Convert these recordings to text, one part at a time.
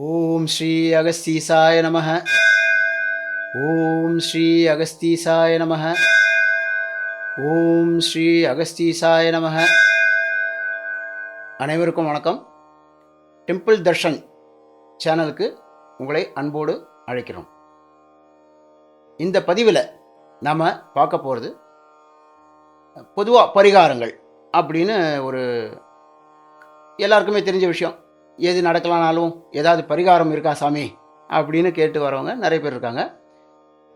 ஓம் ஸ்ரீ அகஸ்தீசாய நம ஓம் ஸ்ரீ அகஸ்தீசாய நம ஓம் ஸ்ரீ அகஸ்தீசாய நம அனைவருக்கும் வணக்கம். டெம்பிள் தர்ஷன் சேனலுக்கு உங்களை அன்போடு அழைக்கிறோம். இந்த பதிவில் நாம் பார்க்க போகிறது பொதுவாக பரிகாரங்கள் அப்படின்னு ஒரு எல்லாருக்குமே தெரிஞ்ச விஷயம். எது நடக்கலானாலும் ஏதாவது பரிகாரம் இருக்கா சாமி? அப்படின்னு கேட்டு வரவங்க நிறைய பேர் இருக்காங்க.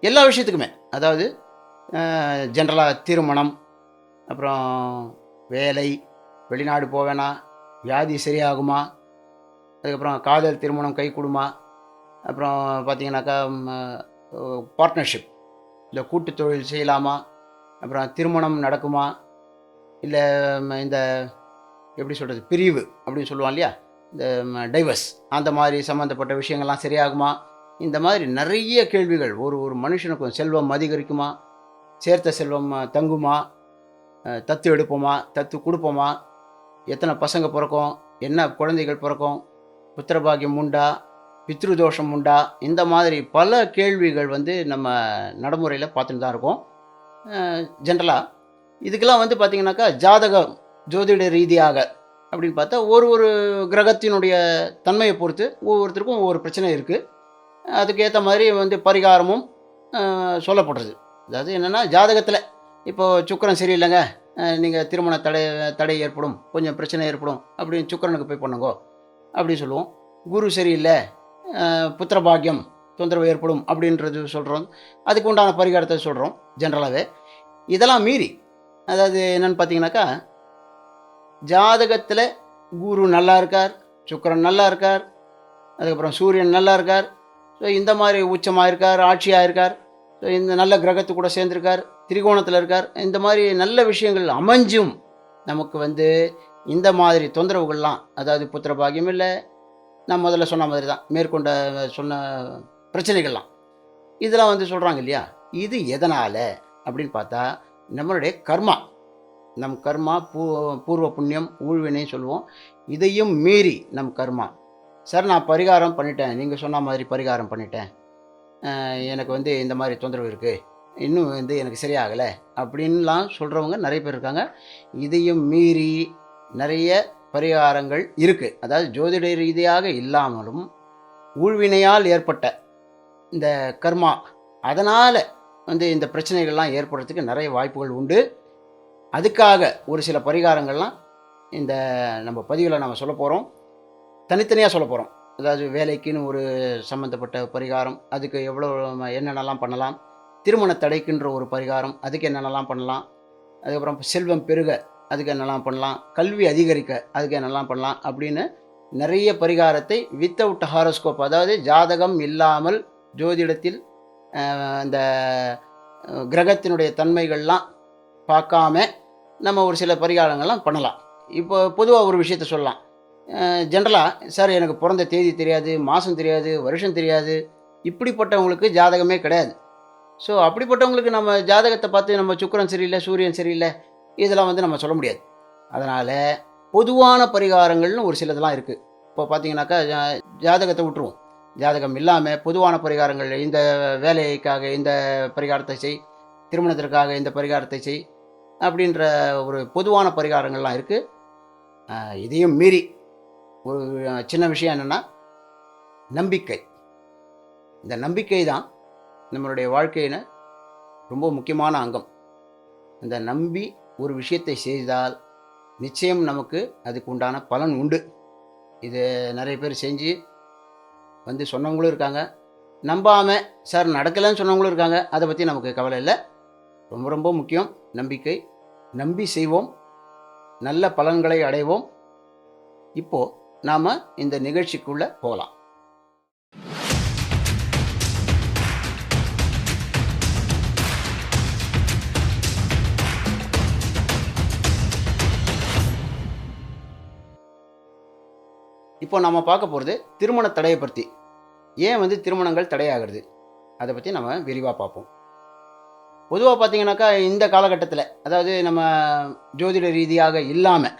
எல்லா விஷயத்துக்குமே. அதாவது ஜென்ரலாக திருமணம் அப்புறம் வேலை வெளிநாடு போவேனா வியாதி சரியாகுமா அதுக்கப்புறம் காதல் திருமணம் கை கொடுமா அப்புறம் பார்த்தீங்கன்னாக்கா பார்ட்னர்ஷிப் இல்லை கூட்டு தொழில் செய்யலாமா அப்புறம் திருமணம் நடக்குமா இல்லை இந்த எப்படி சொல்கிறது பிரிவு அப்படின்னு சொல்லுவான் இல்லையா? இந்த டைவர்ஸ். அந்த மாதிரி சம்மந்தப்பட்ட விஷயங்கள்லாம் சரியாகுமா? இந்த மாதிரி நிறைய கேள்விகள். ஒரு ஒரு மனுஷனுக்கும் செல்வம் அதிகரிக்குமா? சேர்த்த செல்வம் தங்குமா? தத்து எடுப்போமா? தத்து கொடுப்போமா? எத்தனை பசங்க பிறக்கும்? என்ன குழந்தைகள் பிறக்கும்? புத்திரபாகியம் உண்டா? பித்ருதோஷம் உண்டா? இந்த மாதிரி பல கேள்விகள் வந்து நம்ம நடைமுறையில் பார்த்துட்டு தான் இருக்கோம். ஜென்ரலாக இதுக்கெல்லாம் வந்து பார்த்திங்கனாக்கா ஜாதகம் ஜோதிட ரீதியாக அப்படின்னு பார்த்தா ஒரு ஒரு கிரகத்தினுடைய தன்மையை பொறுத்து ஒவ்வொருத்தருக்கும் ஒவ்வொரு பிரச்சனை இருக்குது அதுக்கேற்ற மாதிரி வந்து பரிகாரமும் சொல்லப்படுறது. அதாவது என்னென்னா ஜாதகத்தில் இப்போது சுக்கரன் சரியில்லைங்க நீங்கள் திருமண தடை தடை ஏற்படும் கொஞ்சம் பிரச்சனை ஏற்படும் அப்படின்னு சுக்கரனுக்கு போய் பண்ணுங்கோ அப்படின்னு சொல்லுவோம். குரு சரியில்லை அஹ், புத்திர பாக்கியம் தொந்தரவு ஏற்படும் அப்படின்றது சொல்கிறோம் அதுக்கு உண்டான பரிகாரத்தை சொல்கிறோம் ஜென்ரலாகவே இதெல்லாம் மீறி அதாவது என்னென்னு பார்த்தீங்கன்னாக்கா ஜாதகத்தில் குரு நல்லா இருக்கார் சுக்கிரன் நல்லா இருக்கார் அதுக்கப்புறம் சூரியன் நல்லா இருக்கார் ஸோ இந்த மாதிரி உச்சமாக இருக்கார் ஆட்சியாக இருக்கார் ஸோ இந்த நல்ல கிரகத்து கூட சேர்ந்துருக்கார் திரிகோணத்தில் இருக்கார். இந்த மாதிரி நல்ல விஷயங்கள் அமைஞ்சும். நமக்கு வந்து இந்த மாதிரி தொந்தரவுகள்லாம் அதாவது புத்திர பாகியம் இல்லை நான் முதல்ல சொன்ன மாதிரி தான் மேற்கொண்ட சொன்ன பிரச்சனைகள்லாம். இதெல்லாம் வந்து சொல்கிறாங்க இல்லையா? இது எதனால்? அப்படின்னு பார்த்தா நம்மளுடைய கர்மா. நம் கர்மா பூ பூர்வ புண்ணியம் ஊழ்வினைன்னு சொல்லுவோம். இதையும் மீறி நம் கர்மா. சார் நான் பரிகாரம் பண்ணிட்டேன். நீங்கள் சொன்ன மாதிரி பரிகாரம் பண்ணிட்டேன். எனக்கு வந்து இந்த மாதிரி தொந்தரவு இருக்குது இன்னும் வந்து எனக்கு சரியாகலை அப்படின்லாம் சொல்கிறவங்க நிறைய பேர் இருக்காங்க. இதையும் மீறி நிறைய பரிகாரங்கள் இருக்குது அதாவது ஜோதிட ரீதியாக இல்லாமலும் ஊழ்வினையால் ஏற்பட்ட இந்த கர்மா அதனால் வந்து இந்த பிரச்சனைகள்லாம் ஏற்படுறதுக்கு நிறைய வாய்ப்புகள் உண்டு. அதுக்காக ஒரு சில பரிகாரங்கள்லாம் இந்த நம்ம பதிவில் நம்ம சொல்ல போகிறோம் தனித்தனியாக சொல்ல போகிறோம் அதாவது வேலைக்குன்னு ஒரு சம்மந்தப்பட்ட பரிகாரம் அதுக்கு எவ்வளோ என்னென்னலாம் பண்ணலாம் திருமண தடைக்குன்ற ஒரு பரிகாரம் அதுக்கு என்னென்னலாம் பண்ணலாம் அதுக்கப்புறம் செல்வம் பெருக அதுக்கு என்னெல்லாம் பண்ணலாம் கல்வி அதிகரிக்க அதுக்கு என்னெல்லாம் பண்ணலாம் அப்படின்னு நிறைய பரிகாரத்தை வித்தவுட் ஹாரோஸ்கோப் அதாவது ஜாதகம் இல்லாமல் ஜோதிடத்தில் அந்த இந்த கிரகத்தினுடைய தன்மைகள்லாம் பார்க்காம நம்ம ஒரு சில பரிகாரங்கள்லாம் பண்ணலாம். இப்போ பொதுவாக ஒரு விஷயத்த சொல்லலாம். ஜென்ரலாக சார் எனக்கு பிறந்த தேதி தெரியாது மாதம் தெரியாது வருஷம் தெரியாது. இப்படிப்பட்டவங்களுக்கு ஜாதகமே கிடையாது. ஸோ அப்படிப்பட்டவங்களுக்கு நம்ம ஜாதகத்தை பார்த்து நம்ம சுக்கரன் சரியில்லை சூரியன் சரியில்லை இதெல்லாம் வந்து நம்ம சொல்ல முடியாது. அதனால் பொதுவான பரிகாரங்கள்னு ஒரு சிலதெல்லாம் இருக்குது இப்போ பார்த்தீங்கன்னாக்கா ஜாதகத்தை விட்டுருவோம். ஜாதகம் இல்லாமல் பொதுவான பரிகாரங்கள் இந்த வேலைக்காக இந்த பரிகாரத்தை செய் திருமணத்திற்காக இந்த பரிகாரத்தை செய் அப்படின்ற ஒரு பொதுவான பரிகாரங்கள்லாம் இருக்குது இதையும் மீறி ஒரு சின்ன விஷயம் என்னென்னா நம்பிக்கை. இந்த நம்பிக்கை தான் நம்மளுடைய வாழ்க்கையில் ரொம்ப முக்கியமான அங்கம். இந்த நம்பி ஒரு விஷயத்தை செய்தால் நிச்சயம் நமக்கு அதுக்கு உண்டான பலன் உண்டு. இது நிறைய பேர் செஞ்சு வந்து சொன்னவங்களும் இருக்காங்க. நம்பாமல் சார் நடக்கலைன்னு சொன்னவங்களும் இருக்காங்க. அதை பற்றி நமக்கு கவலை இல்லை. ரொம்ப ரொம்ப முக்கியம். நம்பிக்கை நம்பி செய்வோம் நல்ல பலன்களை அடைவோம். இப்போ நாம் இந்த நிகழ்ச்சிக்குள்ளே போகலாம் இப்போ நம்ம பார்க்க போகிறது திருமண தடையை பற்றி ஏன் வந்து திருமணங்கள் தடையாகிறது? அதை பற்றி நம்ம விரிவாக பார்ப்போம். பொதுவாக பார்த்தீங்கன்னாக்கா இந்த காலகட்டத்தில் அதாவது நம்ம ஜோதிட ரீதியாக இல்லாமல்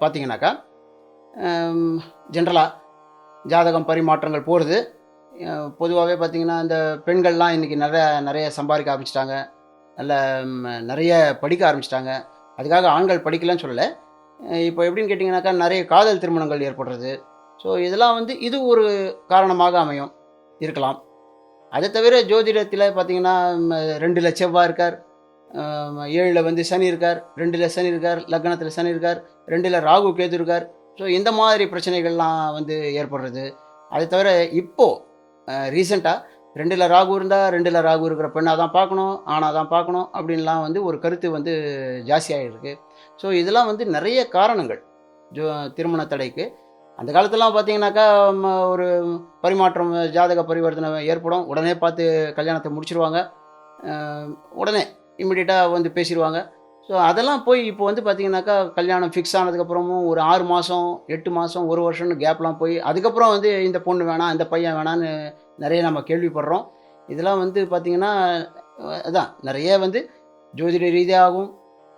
பார்த்தீங்கன்னாக்கா ஜென்ரலாக ஜாதகம் பரிமாற்றங்கள் போகிறது பொதுவாகவே பார்த்திங்கன்னா இந்த பெண்கள்லாம் இன்றைக்கி நிறைய நிறைய சம்பாதிக்க ஆரம்பிச்சிட்டாங்க. நல்ல நிறைய படிக்க ஆரம்பிச்சிட்டாங்க. அதுக்காக ஆண்கள் படிக்கலன்னு சொல்லலை. இப்போ எப்படின்னு கேட்டிங்கனாக்கா நிறைய காதல் திருமணங்கள் ஏற்படுறது. ஸோ இதெல்லாம் வந்து இது ஒரு காரணமாக அமையும். இருக்கலாம். அதை தவிர ஜோதிடத்தில் பார்த்தீங்கன்னா ரெண்டில் செவ்வாய் இருக்கார். ஏழில் வந்து சனி இருக்கார் ரெண்டில் சனி இருக்கார் லக்னத்தில் சனி இருக்கார் ரெண்டில் ராகு கேது இருக்கார். ஸோ இந்த மாதிரி பிரச்சனைகள்லாம் வந்து ஏற்படுறது. அதை தவிர இப்போது ரீசெண்டாக ரெண்டில் ராகு இருந்தால் ரெண்டில் ராகு இருக்கிற பெண்ணாக தான் பார்க்கணும் ஆணாக தான் பார்க்கணும் அப்படின்லாம் வந்து ஒரு கருத்து வந்து ஜாஸ்தியாக இருக்குது ஸோ இதெல்லாம் வந்து நிறைய காரணங்கள் ஜோ திருமண தடைக்கு. அந்த காலத்துலாம் பார்த்தீங்கன்னாக்கா ம, ஒரு பரிமாற்றம் ஜாதக பரிவர்த்தனை ஏற்படும். உடனே பார்த்து கல்யாணத்தை முடிச்சிருவாங்க. உடனே இம்மிடியட்டாக வந்து பேசிடுவாங்க ஸோ அதெல்லாம் போய் இப்போ வந்து பார்த்தீங்கன்னாக்கா கல்யாணம் ஃபிக்ஸ் ஆனதுக்கப்புறமும் ஒரு ஆறு மாதம் எட்டு மாதம் ஒரு வருஷம்னு கேப்லாம் போய் அதுக்கப்புறம் வந்து இந்த பொண்ணு வேணாம் இந்த பையன் வேணான்னு நிறைய நம்ம கேள்விப்படுறோம். இதெல்லாம் வந்து பார்த்திங்கன்னா அதான் நிறைய வந்து ஜோதிட ரீதியாகவும்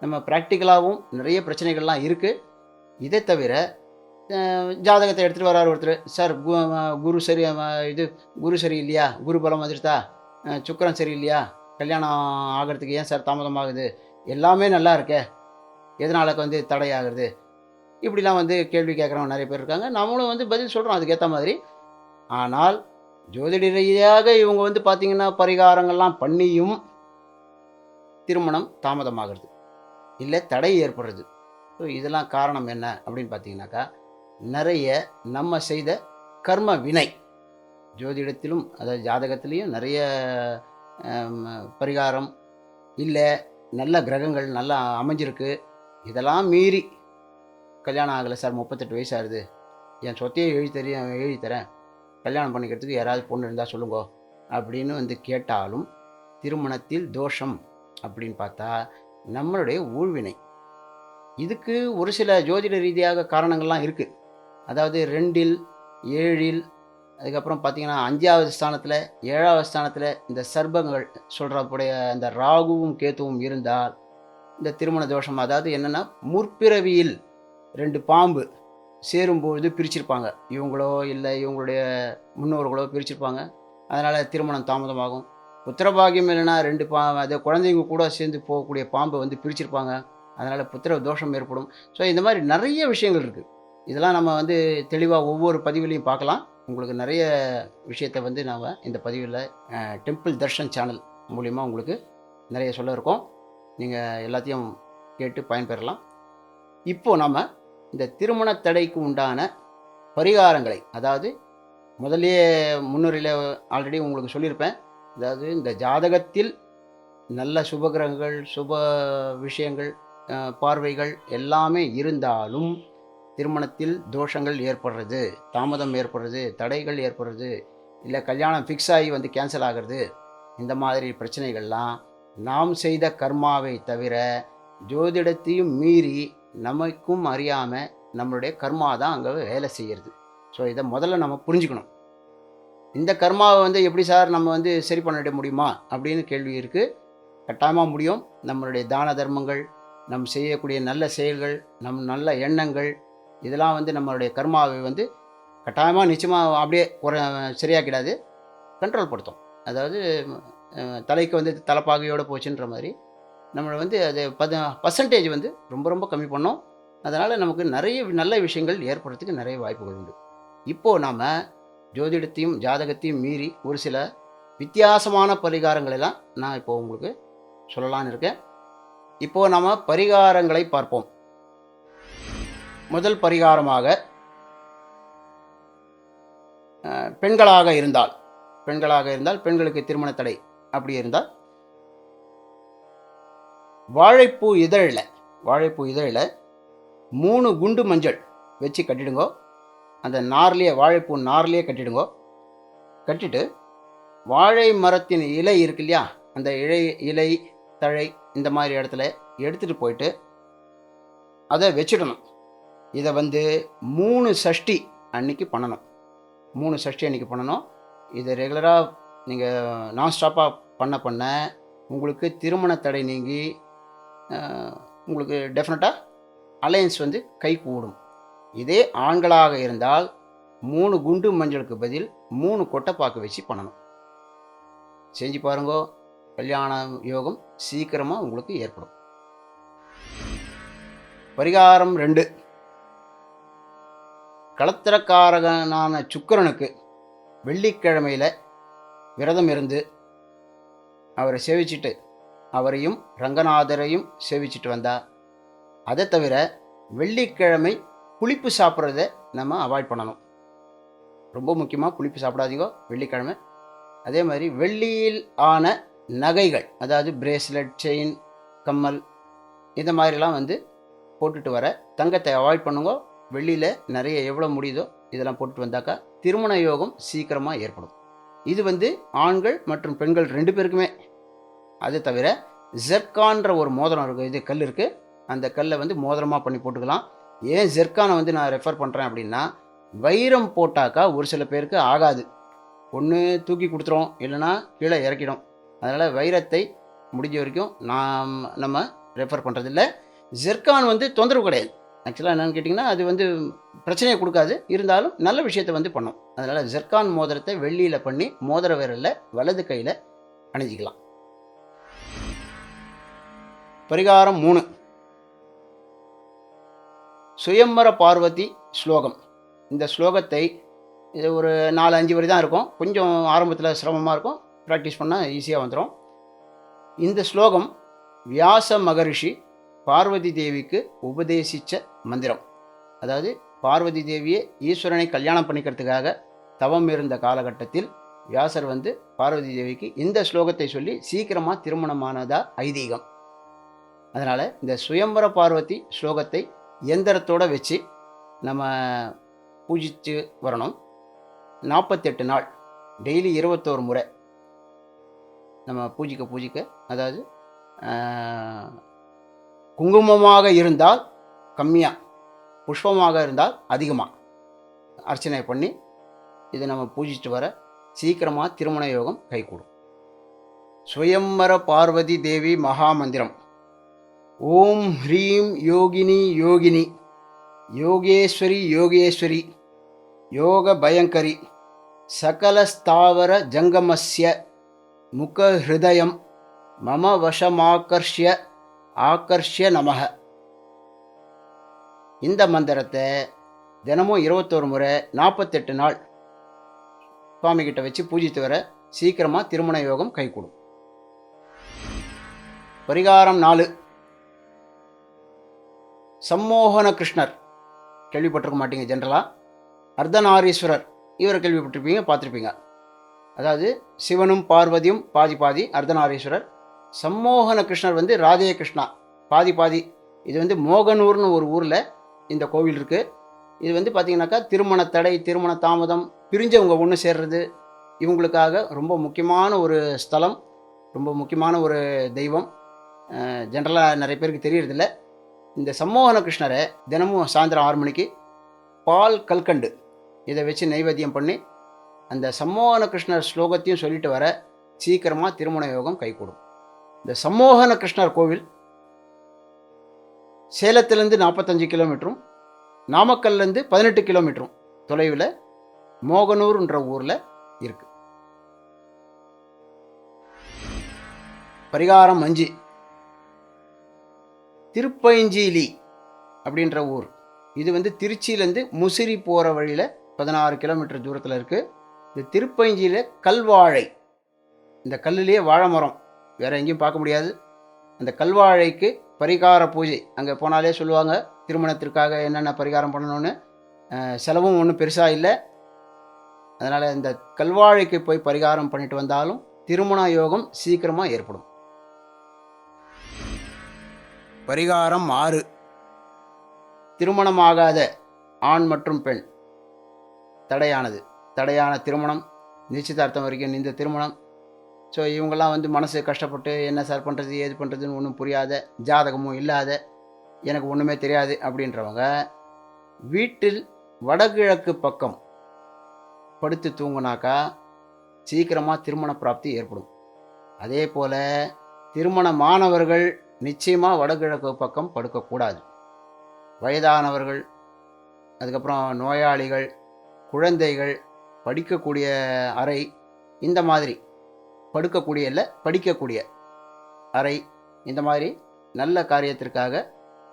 நம்ம ப்ராக்டிக்கலாகவும் நிறைய பிரச்சனைகள்லாம் இருக்குது இதை தவிர ஜாதகத்தை எடுத்துகிட்டு வரார் ஒருத்தர். சார் கு குரு சரி இது குரு சரி இல்லையா குரு பலம் வந்துருத்தா சுக்கரம் சரி இல்லையா கல்யாணம் ஆகிறதுக்கு ஏன் சார் தாமதமாகுது? எல்லாமே நல்லா இருக்கே. எதனால வந்து தடையாகிறது இப்படிலாம் வந்து கேள்வி கேட்குறவங்க நிறைய பேர் இருக்காங்க. நம்மளும் வந்து பதில் சொல்கிறோம் அதுக்கேற்ற மாதிரி. ஆனால் ஜோதிட ரீதியாக இவங்க வந்து பார்த்திங்கன்னா பரிகாரங்கள்லாம் பண்ணியும் திருமணம் தாமதமாகிறது. இல்லை தடை ஏற்படுறது. ஸோ இதெல்லாம் காரணம் என்ன அப்படின்னு பார்த்தீங்கன்னாக்கா நிறைய நம்ம செய்த கர்ம வினை. ஜோதிடத்திலும் அதாவது ஜாதகத்திலையும் நிறைய பரிகாரம் இல்லை நல்ல கிரகங்கள் நல்லா அமைஞ்சிருக்கு. இதெல்லாம் மீறி கல்யாணம் ஆகலை சார் முப்பத்தெட்டு வயசு ஆகுது. என் சொத்தையே எழுதி தரேன் எழுதி தரேன். கல்யாணம் பண்ணிக்கிறதுக்கு யாராவது பொண்ணு இருந்தால் சொல்லுங்க. அப்படின்னு வந்து கேட்டாலும் திருமணத்தில் தோஷம் அப்படின்னு பார்த்தா நம்மளுடைய ஊழ்வினை. இதுக்கு ஒரு சில ஜோதிட ரீதியாக காரணங்கள்லாம் இருக்குது அதாவது ரெண்டில் ஏழில் அதுக்கப்புறம் பார்த்தீங்கன்னா அஞ்சாவது ஸ்தானத்தில் ஏழாவது ஸ்தானத்தில் இந்த சர்பங்கள் சொல்கிறப்புடைய அந்த ராகுவும் கேத்துவும் இருந்தால் இந்த திருமண தோஷம் அதாவது என்னென்னா முற்பிறவியில் ரெண்டு பாம்பு சேரும்பொழுது பிரிச்சிருப்பாங்க. இவங்களோ இல்லை இவங்களுடைய முன்னோர்களோ பிரிச்சிருப்பாங்க. அதனால் திருமணம் தாமதமாகும். புத்திரபாகியம் இல்லைன்னா ரெண்டு பா அது குழந்தைங்க கூட சேர்ந்து போகக்கூடிய பாம்பை வந்து பிரிச்சிருப்பாங்க. அதனால் புத்திர தோஷம் ஏற்படும். ஸோ இந்த மாதிரி நிறைய விஷயங்கள் இருக்குது இதெல்லாம் நம்ம வந்து தெளிவாக ஒவ்வொரு பதிவுலையும் பார்க்கலாம். உங்களுக்கு நிறைய விஷயத்தை வந்து நாம் இந்த பதிவில் டெம்பிள் தர்ஷன் சேனல் மூலிமா உங்களுக்கு நிறைய சொல்ல இருக்கோம். நீங்கள் எல்லாத்தையும் கேட்டு பயன்பெறலாம். இப்போது நம்ம இந்த திருமண தடைக்கு உண்டான பரிகாரங்களை அதாவது முதல்லயே முன்னுரையில் ஆல்ரெடி உங்களுக்கு சொல்லியிருப்பேன். அதாவது இந்த ஜாதகத்தில் நல்ல சுபகிரகங்கள் சுப விஷயங்கள் பார்வைகள் எல்லாமே இருந்தாலும் திருமணத்தில் தோஷங்கள் ஏற்படுறது தாமதம் ஏற்படுறது தடைகள் ஏற்படுறது இல்லை கல்யாணம் ஃபிக்ஸ் ஆகி வந்து கேன்சல் ஆகிறது இந்த மாதிரி பிரச்சனைகள்லாம் நாம் செய்த கர்மாவை தவிர ஜோதிடத்தையும் மீறி நமக்கும் அறியாமல் நம்மளுடைய கர்மா தான் அங்கே வேலை செய்கிறது ஸோ இதை முதல்ல நம்ம புரிஞ்சுக்கணும். இந்த கர்மாவை வந்து எப்படி சார் நம்ம வந்து சரி பண்ணிட முடியுமா அப்படின்னு கேள்வி இருக்குது கட்டாயமாக முடியும். நம்மளுடைய தான தர்மங்கள் நம் செய்யக்கூடிய நல்ல செயல்கள் நம் நல்ல எண்ணங்கள் இதெல்லாம் வந்து நம்மளுடைய கர்மாவை வந்து கட்டாயமாக நிச்சயமாக அப்படியே ஒரு சரியாக்கிடாது. கண்ட்ரோல் படுத்தும். அதாவது தலைக்கு வந்து தலைப்பாகையோடு போச்சுன்ற மாதிரி நம்மளை வந்து அது பத பர்சன்டேஜ் வந்து ரொம்ப ரொம்ப கம்மி பண்ணோம். அதனால் நமக்கு நிறைய நல்ல விஷயங்கள் ஏற்படுறதுக்கு நிறைய வாய்ப்புகள் உண்டு. இப்போது நாம் ஜோதிடத்தையும் ஜாதகத்தையும் மீறி ஒரு சில வித்தியாசமான பரிகாரங்களெல்லாம் நான் இப்போது உங்களுக்கு சொல்லலான்னு இருக்கேன். இப்போது நாம் பரிகாரங்களை பார்ப்போம். முதல் பரிகாரமாக பெண்களாக இருந்தால் பெண்களாக இருந்தால் பெண்களுக்கு திருமண தடை அப்படி இருந்தால் வாழைப்பூ இதழில் வாழைப்பூ இதழில் மூணு குண்டு மஞ்சள் வச்சு கட்டிடுங்கோ. அந்த நார்லேயே வாழைப்பூ நார்லேயே கட்டிடுங்கோ. கட்டிட்டு வாழை மரத்தின் இலை இருக்கு இல்லையா? அந்த இலை இலை தழை இந்த மாதிரி இடத்துல எடுத்துகிட்டு போயிட்டு அதை வச்சிடணும். இதை வந்து மூணு சஷ்டி அன்னைக்கு பண்ணணும். மூணு சஷ்டி அன்னைக்கு பண்ணணும். இதை ரெகுலராக நீங்கள் நான் ஸ்டாப்பாக பண்ண பண்ண உங்களுக்கு திருமண தடை நீங்கி உங்களுக்கு டெஃபினட்டாக அலையன்ஸ் வந்து கை கூடும். இதே ஆண்களாக இருந்தால் மூணு குண்டு மஞ்சளுக்கு பதில் மூணு கொட்டைப்பாக்கு வச்சு பண்ணணும். செஞ்சு பாருங்கோ கல்யாண யோகம் சீக்கிரமாக உங்களுக்கு ஏற்படும். பரிகாரம் ரெண்டு. களத்திரக்காரகனான சுக்கிரனுக்கு வெள்ளிக்கிழமையில் விரதம் இருந்து அவரை சேவிச்சிட்டு அவரையும் ரங்கநாதரையும் சேவிச்சிட்டு வந்தா அதை தவிர வெள்ளிக்கிழமை புளிப்பு சாப்பிட்றத நம்ம அவாய்ட் பண்ணணும். ரொம்ப முக்கியமாக புளிப்பு சாப்பிடாதீங்க வெள்ளிக்கிழமை. அதே மாதிரி வெள்ளியில் ஆன நகைகள் அதாவது பிரேஸ்லெட் செயின் கம்மல் இந்த மாதிரிலாம் வந்து போட்டுட்டு வர தங்கத்தை அவாய்ட் பண்ணுங்க வெளியில் நிறைய எவ்வளோ முடியுதோ இதெல்லாம் போட்டுட்டு வந்தாக்கா திருமண யோகம் சீக்கிரமாக ஏற்படும். இது வந்து ஆண்கள் மற்றும் பெண்கள் ரெண்டு பேருக்குமே. அது தவிர ஜெர்கான்ற ஒரு மோதிரம் இருக்குது இது கல் இருக்குது அந்த கல்லை வந்து மோதிரமாக பண்ணி போட்டுக்கலாம். ஏன் ஜெர்கானை வந்து நான் ரெஃபர் பண்ணுறேன் அப்படின்னா வைரம் போட்டாக்கா ஒரு சில பேருக்கு ஆகாது. ஒன்று தூக்கி கொடுத்துரும் இல்லைன்னா கீழே இறக்கிடும். அதனால் வைரத்தை முடிஞ்ச வரைக்கும் நாம் நம்ம ரெஃபர் பண்ணுறதில்ல ஜெர்கான் வந்து தொந்தரவு கிடையாது. ஆக்சுவலாக என்னென்னு கேட்டிங்கன்னா அது வந்து பிரச்சனையை கொடுக்காது. இருந்தாலும் நல்ல விஷயத்தை வந்து பண்ணும். அதனால் ஜெர்கான் மோதிரத்தை வெள்ளியில் பண்ணி மோதிர விரலில் வலது கையில் அணிஞ்சிக்கலாம். பரிகாரம் மூணு. சுயம்பர பார்வதி ஸ்லோகம். இந்த ஸ்லோகத்தை இது ஒரு நாலு அஞ்சு வரி தான் இருக்கும். கொஞ்சம் ஆரம்பத்தில் சிரமமாக இருக்கும். ப்ராக்டிஸ் பண்ணால் ஈஸியாக வந்துடும் இந்த ஸ்லோகம் வியாச மகரிஷி பார்வதி தேவிக்கு உபதேசித்த மந்திரம். அதாவது பார்வதி தேவியை ஈஸ்வரனை கல்யாணம் பண்ணிக்கிறதுக்காக தவம் இருந்த காலகட்டத்தில் வியாசர் வந்து பார்வதி தேவிக்கு இந்த ஸ்லோகத்தை சொல்லி சீக்கிரமாக திருமணமானதா ஐதீகம். அதனால் இந்த சுயம்பர பார்வதி ஸ்லோகத்தை எந்திரத்தோடு வச்சு நம்ம பூஜித்து வரணும். நாற்பத்தெட்டு நாள் டெய்லி இருபத்தோரு முறை நம்ம பூஜிக்க பூஜிக்க அதாவது குங்குமமாக இருந்தால் கம்மியாக புஷ்பமாக இருந்தால் அதிகமாக அர்ச்சனை பண்ணி இதை நம்ம பூஜிச்சுட்டு வர சீக்கிரமாக திருமண யோகம் கைகூடும். சுயம்பர பார்வதி தேவி மகாமந்திரம் ஓம் ஹ்ரீம் யோகினி யோகினி. யோகேஸ்வரி யோகேஸ்வரி. யோக பயங்கரி. சகலஸ்தாவர ஜங்கமஸ்ய. முகஹிருதயம் மம வசமாக்கர்ஷ்ய ஆக்கர்ஷ்ய நமக. இந்த மந்திரத்தை தினமும் இருபத்தோரு முறை நாற்பத்தெட்டு நாள் சுவாமிகிட்ட வச்சு பூஜித்து வர சீக்கிரமாக திருமண யோகம் கைகூடும். பரிகாரம் நாலு. சம்மோகன கிருஷ்ணர். கேள்விப்பட்டிருக்க மாட்டீங்க ஜென்ரலாக அர்த்தநாரீஸ்வரர். இவரை கேள்விப்பட்டிருப்பீங்க பார்த்துருப்பீங்க. அதாவது சிவனும் பார்வதியும் பாதி பாதி அர்த்தநாரீஸ்வரர். சம்மோகன கிருஷ்ணர் வந்து ராதே கிருஷ்ணா. பாதி பாதி. இது வந்து மோகனூர்னு ஒரு ஊரில் இந்த கோவில் இருக்குது இது வந்து பார்த்திங்கனாக்கா திருமண தடை திருமண தாமதம் பிரிஞ்சவங்க ஒன்று சேர்றது இவங்களுக்காக ரொம்ப முக்கியமான ஒரு ஸ்தலம் ரொம்ப முக்கியமான ஒரு தெய்வம். ஜென்ரலாக நிறைய பேருக்கு தெரியறதில்ல. இந்த சம்மோகன கிருஷ்ணரை தினமும் சாயந்தரம் ஆறு மணிக்கு பால் கல்கண்டு இதை வச்சு நைவேத்தியம் பண்ணி அந்த சம்மோகன கிருஷ்ணர் ஸ்லோகத்தையும் சொல்லிட்டு வர சீக்கிரமாக திருமண யோகம் கைகூடும். இந்த சம்மோகன கிருஷ்ணர் கோவில் சேலத்திலேருந்து நாற்பத்தஞ்சு கிலோமீட்டரும் நாமக்கல்லேருந்து பதினெட்டு கிலோமீட்டரும் தொலைவில் மோகனூர்ன்ற ஊரில் இருக்கு. பரிகாரம் அஞ்சு. திருப்பைஞ்சீலி அப்படின்ற ஊர். இது வந்து திருச்சியிலேருந்து முசிறி போகிற வழியில் பதினாறு கிலோமீட்டர் தூரத்தில் இருக்குது இந்த திருப்பஞ்சியில் கல்வாழை. இந்த கல்லுலேயே வாழை மரம். வேறு எங்கேயும் பார்க்க முடியாது. அந்த கல்வாழைக்கு பரிகார பூஜை. அங்கே போனாலே சொல்லுவாங்க திருமணத்திற்காக என்னென்ன பரிகாரம் பண்ணணும்னு. செலவும் ஒன்றும் பெருசாக இல்லை. அதனால் இந்த கல்வாழைக்கு போய் பரிகாரம் பண்ணிட்டு வந்தாலும் திருமண யோகம் சீக்கிரமாக ஏற்படும். பரிகாரம் ஆறு. திருமணமாகாத ஆண் மற்றும் பெண். தடையானது. தடையான திருமணம். நிச்சயதார்த்தம் வரைக்கும் இந்த திருமணம். ஸோ இவங்கெல்லாம் வந்து மனசு கஷ்டப்பட்டு என்ன சார் பண்ணுறது ஏது பண்ணுறதுன்னு ஒன்றும் புரியாத ஜாதகமும் இல்லாத எனக்கு ஒன்றுமே தெரியாது அப்படின்றவங்க வீட்டில் வடகிழக்கு பக்கம் படுத்து தூங்குனாக்கா சீக்கிரமாக திருமண பிராப்தி ஏற்படும். அதே போல் திருமணமானவர்கள் நிச்சயமாக வடகிழக்கு பக்கம் படுக்கக்கூடாது. வயதானவர்கள் அதுக்கப்புறம் நோயாளிகள் குழந்தைகள் படிக்கக்கூடிய அறை இந்த மாதிரி. படுக்கக்கூடிய இல்லை படிக்கக்கூடிய அறை. இந்த மாதிரி நல்ல காரியத்திற்காக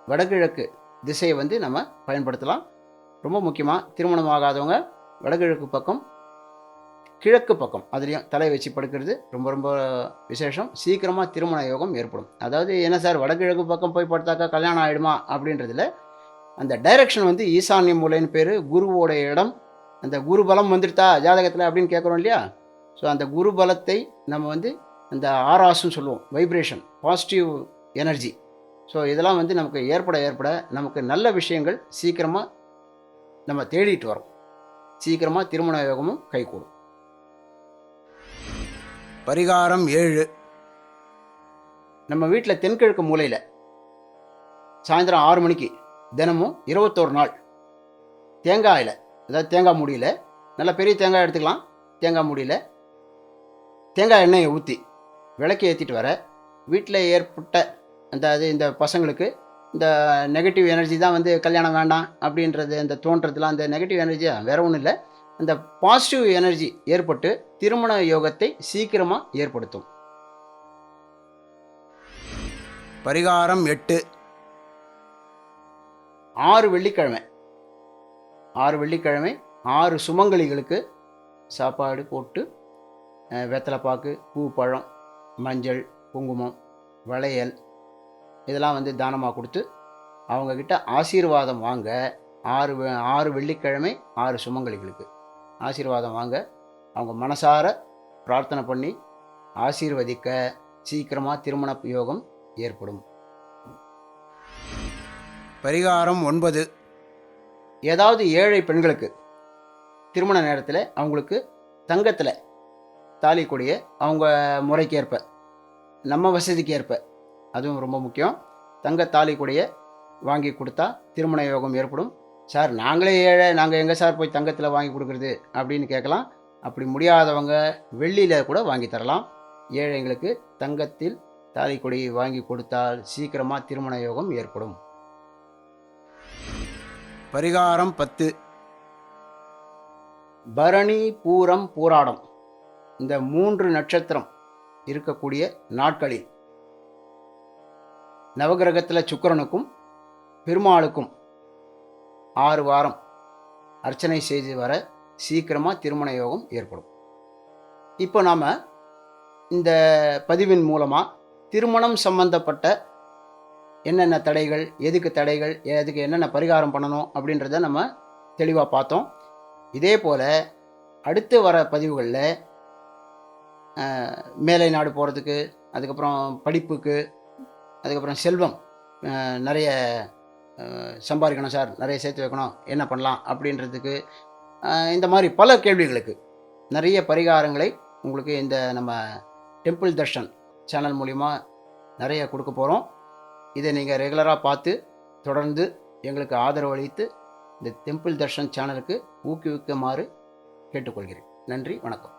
வடகிழக்கு திசையை வந்து நம்ம பயன்படுத்தலாம். ரொம்ப முக்கியமாக திருமணம் ஆகாதவங்க வடகிழக்கு பக்கம் கிழக்கு பக்கம் அதுலேயும் தலை வச்சு படுக்கிறது ரொம்ப ரொம்ப விசேஷம். சீக்கிரமாக திருமண யோகம் ஏற்படும். அதாவது என்ன சார் வடகிழக்கு பக்கம் போய் படுத்தாக்கா கல்யாணம் ஆகிடுமா அப்படின்றதுல அந்த டைரக்ஷன் வந்து ஈசான்ய மூலைன்னு பேர் குருவோடைய இடம். அந்த குரு பலம் வந்துடுதா ஜாதகத்தில் அப்படின்னு கேட்குறோம் இல்லையா? ஸோ அந்த குரு பலத்தை நம்ம வந்து அந்த ஆராசுன்னு சொல்லுவோம் வைப்ரேஷன் பாசிட்டிவ் எனர்ஜி ஸோ இதெல்லாம் வந்து நமக்கு ஏற்பட ஏற்பட நமக்கு நல்ல விஷயங்கள் சீக்கிரமாக நம்ம தேடிட்டு வரோம். சீக்கிரமாக திருமண யோகமும் கைகூடும். பரிகாரம் ஏழு. நம்ம வீட்டில் தென்கிழக்கு மூலையில் சாயந்தரம் ஆறு மணிக்கு தினமும் இருபத்தோரு நாள் தேங்காயில் அதாவது தேங்காய் மூடியில் நல்ல பெரிய தேங்காய் எடுத்துக்கலாம். தேங்காய் மூடியில் தேங்காய் எண்ணெயை ஊற்றி விளக்கு ஏற்றிட்டு வர. வீட்டில் ஏற்பட்ட அந்த அது இந்த பசங்களுக்கு இந்த நெகட்டிவ் எனர்ஜி தான் வந்து கல்யாணம் வேண்டாம் அப்படின்றது அந்த தோன்றதுலாம் அந்த நெகட்டிவ் எனர்ஜி வேறு ஒன்றும் இல்லை. அந்த பாசிட்டிவ் எனர்ஜி ஏற்பட்டு திருமண யோகத்தை சீக்கிரமாக ஏற்படுத்தும். பரிகாரம் எட்டு. ஆறு வெள்ளிக்கிழமை. ஆறு வெள்ளிக்கிழமை ஆறு சுமங்கலிகளுக்கு சாப்பாடு போட்டு வெத்தலைப்பாக்கு பூ பழம் மஞ்சள் குங்குமம் வளையல் இதெல்லாம் வந்து தானமாக கொடுத்து அவங்கக்கிட்ட ஆசீர்வாதம் வாங்க. ஆறு ஆறு வெள்ளிக்கிழமை ஆறு சுமங்கலிகளுக்கு ஆசீர்வாதம் வாங்க. அவங்க மனசார பிரார்த்தனை பண்ணி ஆசீர்வதிக்க சீக்கிரமாக திருமண யோகம் ஏற்படும். பரிகாரம் ஒன்பது. ஏதாவது ஏழை பெண்களுக்கு திருமண நேரத்தில் அவங்களுக்கு தங்கத்தில் தாலி கொடியை அவங்க முறைக்கு ஏற்ப நம்ம வசதிக்கு ஏற்ப அதுவும் ரொம்ப முக்கியம். தங்க தாலி கொடியை வாங்கி கொடுத்தா திருமண யோகம் ஏற்படும். சார் நாங்களே ஏழை நாங்கள் எங்கே சார் போய் தங்கத்தில் வாங்கி கொடுக்குறது அப்படின்னு கேட்கலாம். அப்படி முடியாதவங்க வெள்ளியில் கூட வாங்கி தரலாம். ஏழைங்களுக்கு தங்கத்தில் தாலி கொடியை வாங்கி கொடுத்தால் சீக்கிரமாக திருமண யோகம் ஏற்படும். பரிகாரம் பத்து. பரணி பூரம் பூராடம். இந்த மூன்று நட்சத்திரம் இருக்கக்கூடிய நாட்களில் நவகிரகத்தில் சுக்கிரனுக்கும் பெருமாளுக்கும் ஆறு வாரம் அர்ச்சனை செய்து வர சீக்கிரமாக திருமண யோகம் ஏற்படும். இப்போ நாம் இந்த பதிவின் மூலமாக திருமணம் சம்பந்தப்பட்ட என்னென்ன தடைகள் எதுக்கு தடைகள் எதுக்கு என்னென்ன பரிகாரம் பண்ணணும் அப்படின்றத நம்ம தெளிவாக பார்த்தோம். இதே போல் அடுத்து வர பதிவுகளில் மேலை நாடு போகிறதுக்கு அதுக்கப்புறம் படிப்புக்கு அதுக்கப்புறம் செல்வம் நிறைய சம்பாதிக்கணும் சார் நிறைய சேர்த்து வைக்கணும் என்ன பண்ணலாம் அப்படின்றதுக்கு இந்த மாதிரி பல கேள்விகளுக்கு நிறைய பரிகாரங்களை உங்களுக்கு இந்த நம்ம டெம்பிள் தர்ஷன் சேனல் மூலிமா நிறைய கொடுக்க போகிறோம் இதை நீங்கள் ரெகுலராக பார்த்து தொடர்ந்து எங்களுக்கு ஆதரவு அளித்து இந்த டெம்பிள் தர்ஷன் சேனலுக்கு ஊக்குவிக்குமாறு கேட்டுக்கொள்கிறேன். நன்றி வணக்கம்.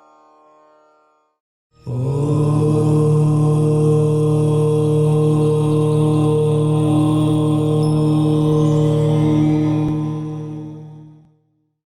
Oh.